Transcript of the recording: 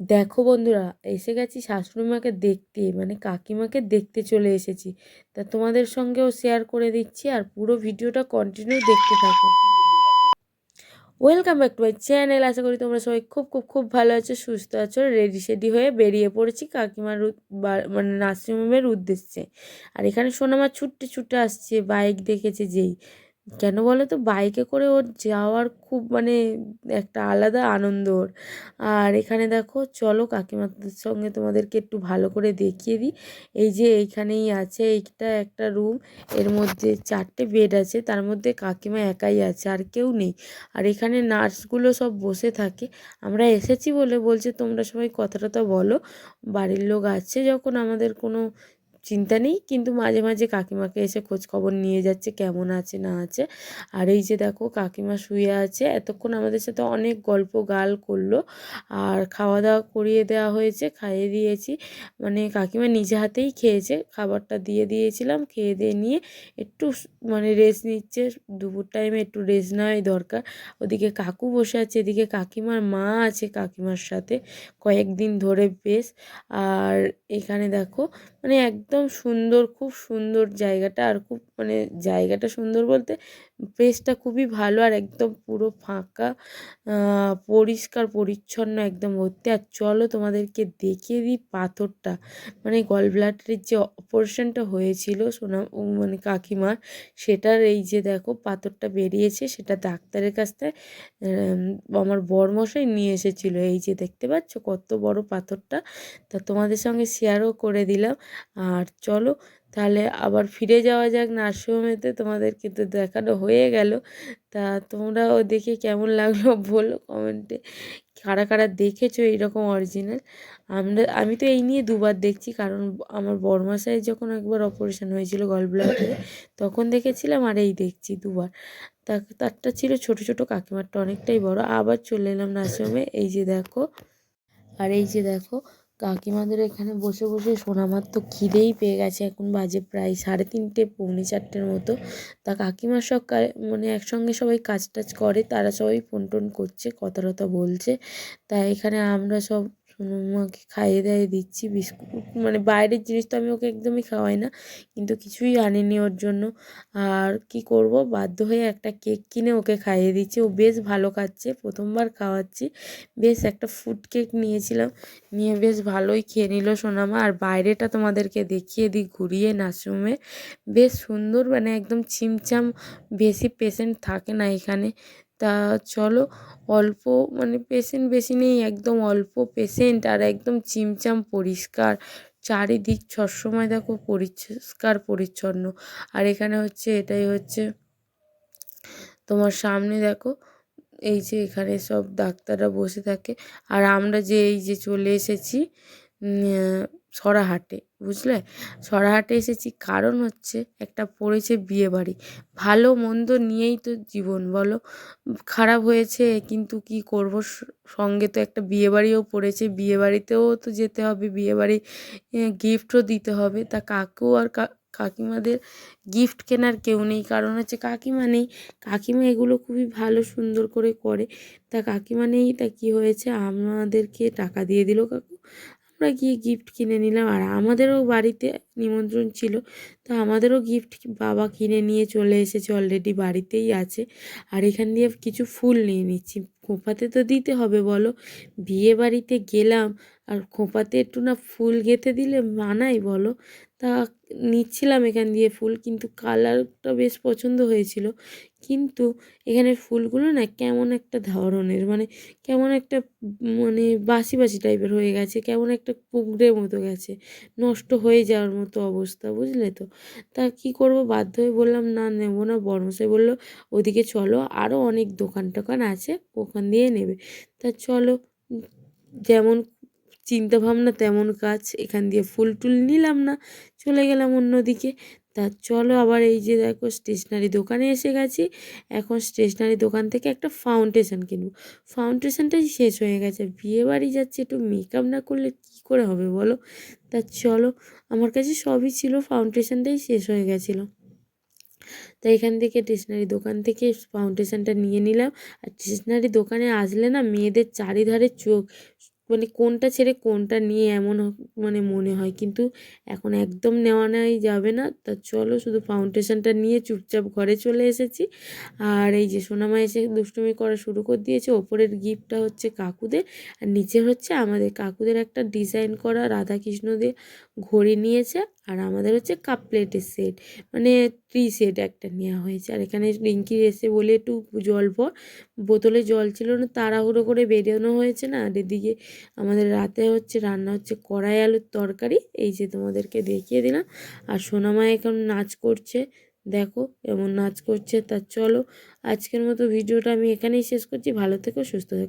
দেখো বন্ধুরা, এসে গেছি শাশুড়িমাকে দেখতে মানে কাকিমাকে দেখতে চলে এসেছি। তা তোমাদের সঙ্গেও শেয়ার করে দিচ্ছি আর পুরো ভিডিওটা কন্টিনিউ দেখতে থাকো। Welcome back to my channel আশা করি তোমরা সবাই খুব খুব খুব ভালো আছো, সুস্থ আছো রেডি সেডি হয়ে বেরিয়ে পড়েছি কাকিমার মানে নার্সিংহোমের উদ্দেশ্যে। আর এখানে সোনামা ছুটতে ছুটে আসছে বাইক দেখেছে যেই। কেন বলো তো বাইকে করে ওর যাওয়ার খুব মানে একটা আলাদা আনন্দ ওর। আর এখানে দেখো, চলো কাকিমাদের সঙ্গে তোমাদেরকে একটু ভালো করে দেখিয়ে দিই। এই যে এইখানেই আছে, এইটা একটা রুম, এর মধ্যে চারটে বেড আছে, তার মধ্যে কাকিমা একাই আছে, আর কেউ নেই। আর এখানে নার্সগুলো সব বসে থাকে। আমরা এসেছি বলে বলছে, তোমরা সবাই কথা টথা বলো। বাড়ির লোক আছে যখন আমাদের কোনো চিন্তা নেই। কিন্তু মাঝে মাঝে কাকিমাকে এসে খোঁজ খবর নিয়ে যাচ্ছে, কেমন আছে, না আছে। আর এই যে দেখো, কাকিমা শুয়ে আছে। এতক্ষণ আমাদের সাথে অনেক গল্প গাল করল। আর খাওয়া দাওয়া করিয়ে দেওয়া হয়েছে, খাইয়ে দিয়েছি। মানে কাকিমা নিজে হাতেই খেয়েছে। খাবারটা দিয়ে দিয়েছিলাম, খেয়ে দিয়ে নিয়ে একটু মানে রেস্ট নিচ্ছে। দুপুর টাইমে একটু রেস্ট নেওয়াই দরকার। ওদিকে কাকু বসে আছে, এদিকে কাকিমার মা আছে কাকিমার সাথে কয়েকদিন ধরে বেশ। আর এখানে দেখো মানে একদম সুন্দর খুব সুন্দর জায়গাটা আর খুব মানে জায়গাটা সুন্দর বলতে প্লেসটা খুবই ভালো আর একদম পুরো ফাঁকা। পরিষ্কার, পরিচ্ছন্ন, একদম ভর্তি আর চলো তোমাদেরকে দেখিয়ে দিই পাথরটা। মানে গল ব্লাডারের যে অপারেশনটা হয়েছিল সোনা মানে কাকিমার, সেটার এই যে দেখো পাথরটা বেরিয়েছে, সেটা ডাক্তারের কাছ থেকে আমার বরমশাই নিয়ে এসেছিল। এই যে দেখতে পাচ্ছ কত বড় পাথরটা? তা তোমাদের সঙ্গে শেয়ারও করে দিলাম। আর চলো তাহলে আবার ফিরে যাওয়া যাক নার্সিংহোমেতে। তোমাদেরকে তো দেখানো হয়ে গেল। তা তোমরাও দেখে কেমন লাগল বলো কমেন্টে। কারা কারা দেখেছ এইরকম অরিজিনাল আমরা, আমি তো এই নিয়ে দুবার দেখছি, কারণ আমার বড়মাসায় যখন একবার অপারেশন হয়েছিল গল ব্লাডারে তখন দেখেছিলাম আর এই দেখছি দুবার। তা, তারটা ছিল ছোট ছোট কাকিমারটা অনেকটাই বড়। আবার চলে এলাম নার্সিংহোমে। এই যে দেখো, আর এই যে দেখো কাকিমাদের এখানে বসে বসে সোনামার তো খিদেই পেয়ে গেছে। এখন বাজে প্রায় সাড়ে তিনটে, পৌনে চারটের মতো। তা কাকিমার সব মানে একসঙ্গে সবাই কাজ টাজ করে, তারা সবাই ফোন টোন করছে কথা টথা বলছে। তা এখানে আমরা সব সোনামাকে খাইয়ে দাইয়ে দিচ্ছি, বিস্কুট মানে বাইরের জিনিস তো আমি ওকে একদমই খাওয়াই না, কিন্তু কিছুই আনিনি ওর জন্য। আর কি করব, বাধ্য হয়ে একটা কেক কিনে ওকে খাইয়ে দিচ্ছি। ও বেশ ভালো খাচ্ছে, প্রথমবার খাওয়াচ্ছি। বেশ একটা ফুড কেক নিয়েছিলাম, নিয়ে বেশ ভালোই খেয়ে নিল সোনামা। আর বাইরেটা তোমাদেরকে দেখিয়ে দিই, ঘুরিয়ে নার্সিংহোমে বেশ সুন্দর মানে একদম ছিমছাম, বেশি পেশেন্ট থাকে না এখানে। তা চলো অল্প মানে পেশেন্ট বেশি নেই, একদম অল্প পেশেন্ট আর একদম চিমচাম পরিষ্কার। চারিদিক সবসময় দেখো পরিষ্কার পরিচ্ছন্ন। আর এখানে হচ্ছে এটাই হচ্ছে, তোমার সামনে দেখো, এই যে এখানে সব ডাক্তাররা বসে থাকে। আর আমরা যে এই যে চলে এসেছি সরাহাটে। বুঝলে? সরাহাটে এসেছি, কারণ হচ্ছে একটা পড়েছে বিয়ে বাড়ি ভালো মন্দ নিয়েই তো জীবন, বলো? খারাপ হয়েছে, কিন্তু কি করব? সঙ্গে তো একটা বিয়ে বাড়িও পড়েছে বিয়ে বাড়িতেও তো যেতে হবে বিয়ে বাড়ি গিফটও দিতে হবে। তা কাকু আর কাকিমাদের গিফট কেনার কেউ নেই, কারণ হচ্ছে কাকিমা নেই। কাকিমা এগুলো খুবই ভালো, সুন্দর করে করে। তা কাকিমা নেই, তা কি হয়েছে? আমাদেরকে টাকা দিয়ে দিল কাকু। আমরা গিয়ে গিফট কিনে নিলাম। আর আমাদেরও বাড়িতে নিমন্ত্রণ ছিল। তো আমাদেরও গিফট বাবা কিনে নিয়ে চলে এসেছে অলরেডি বাড়িতেই আছে। আর এখান দিয়ে কিছু ফুল নিয়ে নিচ্ছি। খোঁপাতে তো দিতে হবে বলো। বিয়ে বাড়িতে গেলাম। আর খোঁপাতে একটু না ফুল গেঁথে দিলে মানায় বলো। তা নিচ্ছিলাম এখান দিয়ে ফুল, কিন্তু কালারটা বেশ পছন্দ হয়েছিল। কিন্তু এখানের ফুলগুলো না কেমন একটা ধরনের মানে কেমন একটা মানে বাসি বাসি টাইপের হয়ে গেছে, কেমন একটা কুঁকড়ে মতো গেছে, নষ্ট হয়ে যাওয়ার মতো অবস্থা, বুঝলে তো? তা কি করব, বাধ্য হয়ে বললাম, না, নেব না। বর্মশাই বলল, ওদিকে চলো আরও অনেক দোকান টোকান আছে, ওখান দিয়ে নেবে। তা চলো, যেমন চিন্তা ভাবনা তেমন কাজ, এখান দিয়ে ফুল টুল নিলাম না, চলে গেলাম অন্যদিকে। তা চলো আবার এই যে দেখো স্টেশনারি দোকানে এসে গেছি। এখন স্টেশনারি দোকান থেকে একটা ফাউন্ডেশন কিনবো। ফাউন্ডেশনটাই শেষ হয়ে গেছে। বিয়ে বাড়ি যাচ্ছে, একটু মেকআপ না করলে কী করে হবে বলো? তা চলো, আমার কাছে সবই ছিল ফাউন্ডেশনটাই শেষ হয়ে গেছিল। তাই এখান থেকে স্টেশনারি দোকান থেকে ফাউন্ডেশনটা নিয়ে নিলাম। আর স্টেশনারি দোকানে আসলে না মেয়েদের চারিধারে চোখ মানে কোনটা ছেড়ে কোনটা নিয়ে এমন মানে মনে হয়। কিন্তু এখন একদম নেওয়া নেওয়াই যাবে না। তা চলো শুধু ফাউন্ডেশনটা নিয়ে চুপচাপ ঘরে চলে এসেছি। আর এই যে সোনামা এসে দুষ্টুমি করা শুরু করে দিয়েছে। ওপরের গিফটটা হচ্ছে কাকুদের। আর নিচে হচ্ছে আমাদের কাকুদের একটা ডিজাইন করা রাধাকৃষ্ণ দিয়ে ঘড়ি নিয়েছে। আর আমাদের হচ্ছে কাপ প্লেটের সেট মানে ট্রি সেট একটা নেওয়া হয়েছে। আর এখানে রিঙ্কি এসে বলে, একটু জল ভর। বোতলে জল ছিল না, তাড়াহুড়ো করে বেরোনো হয়েছে না। আর এদিকে আমাদের রাতে হচ্ছে রান্না হচ্ছে কড়াই আলুর তরকারি, এই যে তোমাদেরকে দেখিয়ে দিলাম। আর সোনামা এখন নাচ করছে, দেখো এমন নাচ করছে। তা চলো, আজকের মতো ভিডিওটা আমি এখানেই শেষ করছি। ভালো থেকো, সুস্থ থেকো।